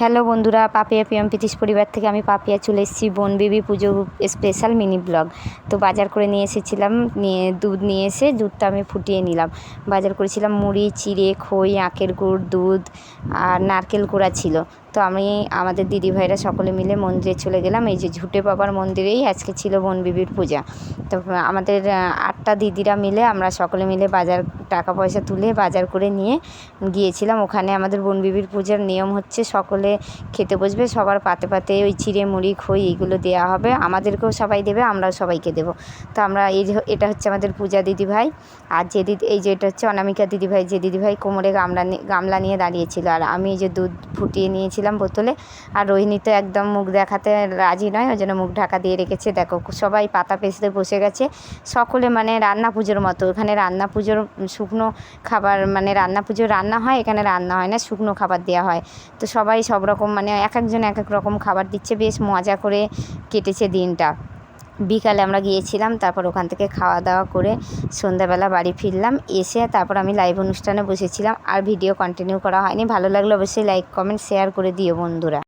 Hello বন্ধুরা, Papiya PM পিতিশ পরিবার থেকে আমি পাপিয়া চলে এসেছি বনবিবি পুজো স্পেশাল মিনি ব্লগ তো বাজার করে নিয়ে এসেছিলাম, নিয়ে দুধ নিয়ে এসে দুধটা আমি ফুটিয়ে নিলাম। বাজার করেছিলাম মুড়ি, চিড়ে, খই, আখের গুড়, দুধ আর নারকেল কোড়া ছিল। তো আমি, আমাদের দিদিভাইরা সকলে মিলে মন্দিরে চলে গেলাম। এই যে ঝুটে বাবার মন্দিরেই আজকে ছিল বনবিবির পূজা। তো আমাদের আটটা দিদিরা মিলে আমরা সকলে মিলে বাজার, টাকা পয়সা তুলে বাজার করে নিয়ে গিয়েছিলাম। ওখানে আমাদের বনবিবির পূজার নিয়ম হচ্ছে সকলে খেতে বসবে, সবার পাতে পাতে ওই চিড়ে মুড়ি, খই এইগুলো দেওয়া হবে। আমাদেরকেও সবাই দেবে, আমরাও সবাইকে দেবো। তো আমরা এই এটা হচ্ছে আমাদের পূজা দিদিভাই। আর যে দিদি, এই যে এটা হচ্ছে অনামিকা দিদিভাই। যে দিদিভাই কোমরে গামলা গামলা নিয়ে দাঁড়িয়েছিল। আর আমি এই যে দুধ ফুটিয়ে নিয়েছিলাম বোতলে। আর রোহিণী তো একদম মুখ দেখাতে রাজি নয়, ওই জন্য মুখ ঢাকা দিয়ে রেখেছে। দেখো, সবাই পাতা পেছতে বসে গেছে। সকলে মানে রান্না পুজোর মতো। এখানে রান্না পুজোর শুকনো খাবার মানে রান্না পুজোর রান্না হয়, এখানে রান্না হয় না, শুকনো খাবার দেওয়া হয়। তো সবাই সব রকম মানে এক একজন এক এক রকম খাবার দিচ্ছে, বেশ মজা করে কেটেছে দিনটা। বিকালে আমরা গিয়েছিলাম, তারপর ওখান থেকে খাওয়া দাওয়া করে সন্ধ্যাবেলা বাড়ি ফিরলাম, এসে তারপর আমি লাইভ অনুষ্ঠানে বসেছিলাম, আর ভিডিও কন্টিনিউ করা হয়নি। ভালো লাগলে অবশ্যই লাইক কমেন্ট শেয়ার করে দিও বন্ধুরা।